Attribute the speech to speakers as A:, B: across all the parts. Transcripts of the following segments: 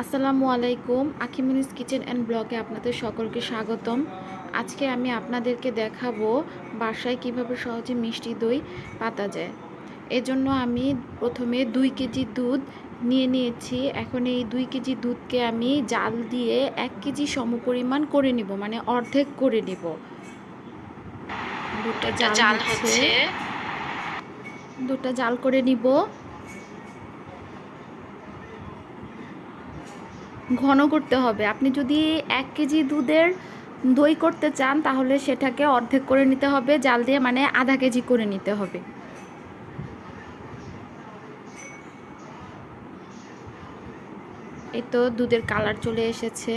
A: আসসালামু আলাইকুম আখিমিনিস kitchen and ব্লগে আপনাদের সকলকে স্বাগতম। আজকে আমি আপনাদেরকে দেখাবো বাসায় কীভাবে সহজে মিষ্টি দই পাতা যায়। এজন্য আমি প্রথমে দুই কেজি দুধ নিয়ে নিয়েছি। এখন এই দুই কেজি দুধকে আমি জাল দিয়ে এক কেজি সমপরিমাণ করে নিব মানে অর্ধেক করে নিব। দুধটা জাল হচ্ছে। দুধটা জাল করে নিব। ঘন করতে হবে। আপনি যদি এক কেজি দুধের দই করতে চান, তাহলে সেটাকে অর্ধেক করে নিতে হবে। জাল দিয়ে মানে আধা কেজি করে নিতে হবে। এই তো দুধের কালার চলে এসেছে।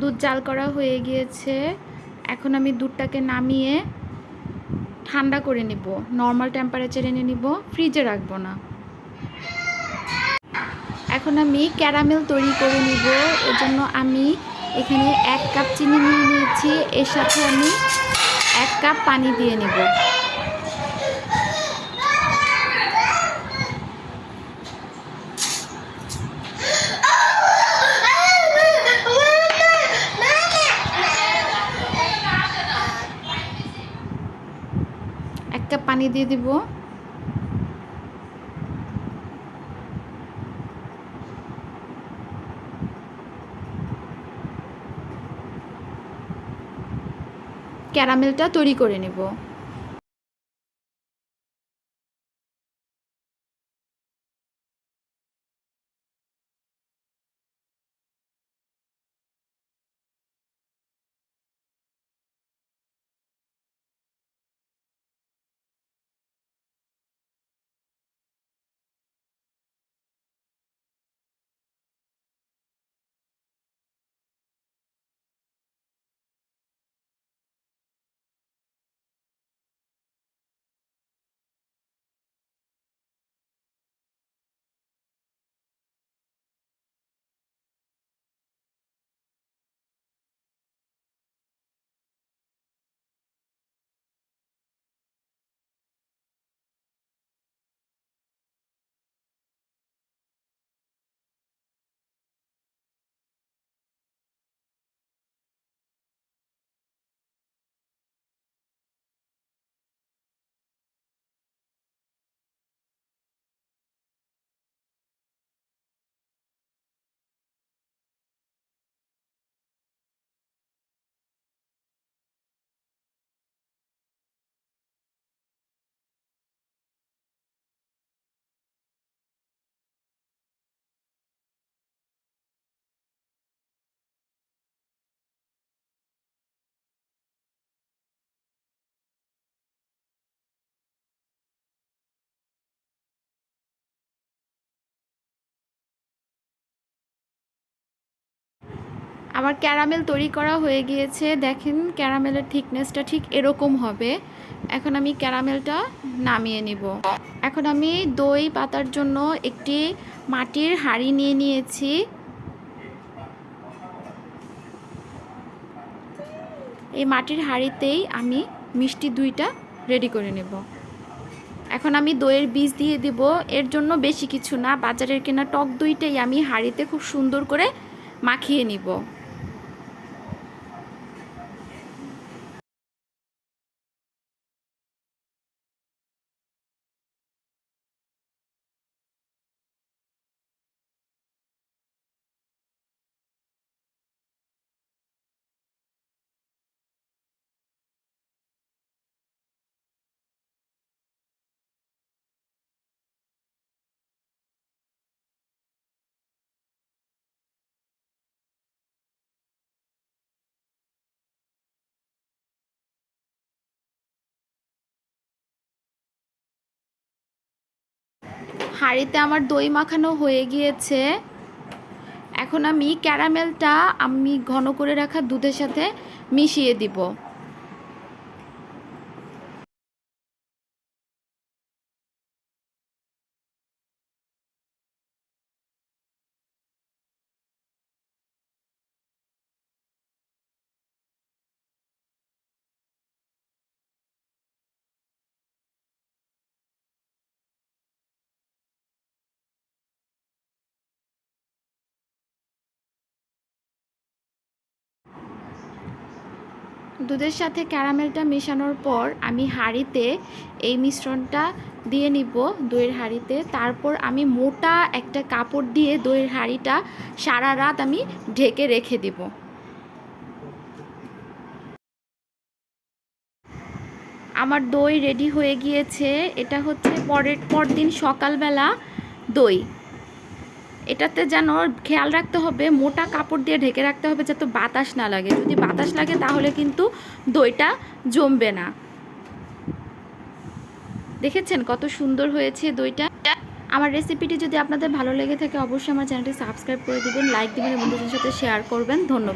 A: দুধ জাল করা হয়ে গিয়েছে। এখন আমি দুধটাকে নামিয়ে ঠান্ডা করে নিব। নর্মাল টেম্পারেচারে এনে নিব। ফ্রিজে রাখব না। এখন আমি ক্যারামেল তৈরি করে নিব। এর জন্য আমি এখানে এক কাপ চিনি নিয়ে নিয়েছি। এর সাথে আমি এক কাপ পানি দিয়ে নেব এক কাপ পানি দিয়ে দিব। ক্যারামেলটা তৈরি করে নেব। আমার ক্যারামেল তৈরি করা হয়ে গিয়েছে। দেখেন ক্যারামেলের থিকনেসটা ঠিক এরকম হবে। এখন আমি ক্যারামেলটা নামিয়ে নিব। এখন আমি দই পাতার জন্য একটি মাটির হাঁড়ি নিয়ে নিয়েছি। এই মাটির হাঁড়িতেই আমি মিষ্টি দুইটা রেডি করে নেব। এখন আমি দইয়ের বীজ দিয়ে দিব। এর জন্য বেশি কিছু না। বাজারের কেনা টক দইটাই আমি হাঁড়িতে খুব সুন্দর করে মাখিয়ে নিব। হাঁড়িতে আমার দই মাখানো হয়ে গিয়েছে। এখন আমি ক্যারামেলটা আমি ঘন করে রাখা দুধের সাথে মিশিয়ে দিব। দুধের সাথে ক্যারামেলটা মেশানোর পর আমি হাঁড়িতে এই মিশ্রণটা দিয়ে নিব দইয়ের হাঁড়িতে। তারপর আমি মোটা একটা কাপড় দিয়ে দইয়ের হাঁড়িটা সারা রাত আমি ঢেকে রেখে দিব। আমার দই রেডি হয়ে গিয়েছে। এটা হচ্ছে পরের পরদিন সকালবেলা দই। এটাতে যেন খেয়াল রাখতে হবে, মোটা কাপড় দিয়ে ঢেকে রাখতে হবে যাতে বাতাস না লাগে। যদি বাতাস লাগে তাহলে কিন্তু দইটা জমবে না। দেখেছেন কত সুন্দর হয়েছে দইটা? আমার রেসিপিটি যদি আপনাদের ভালো লেগে থাকে অবশ্যই আমার চ্যানেলটি সাবস্ক্রাইব করে দিবেন লাইক দিবেন এবং বন্ধুদের সাথে শেয়ার করবেন। ধন্যবাদ।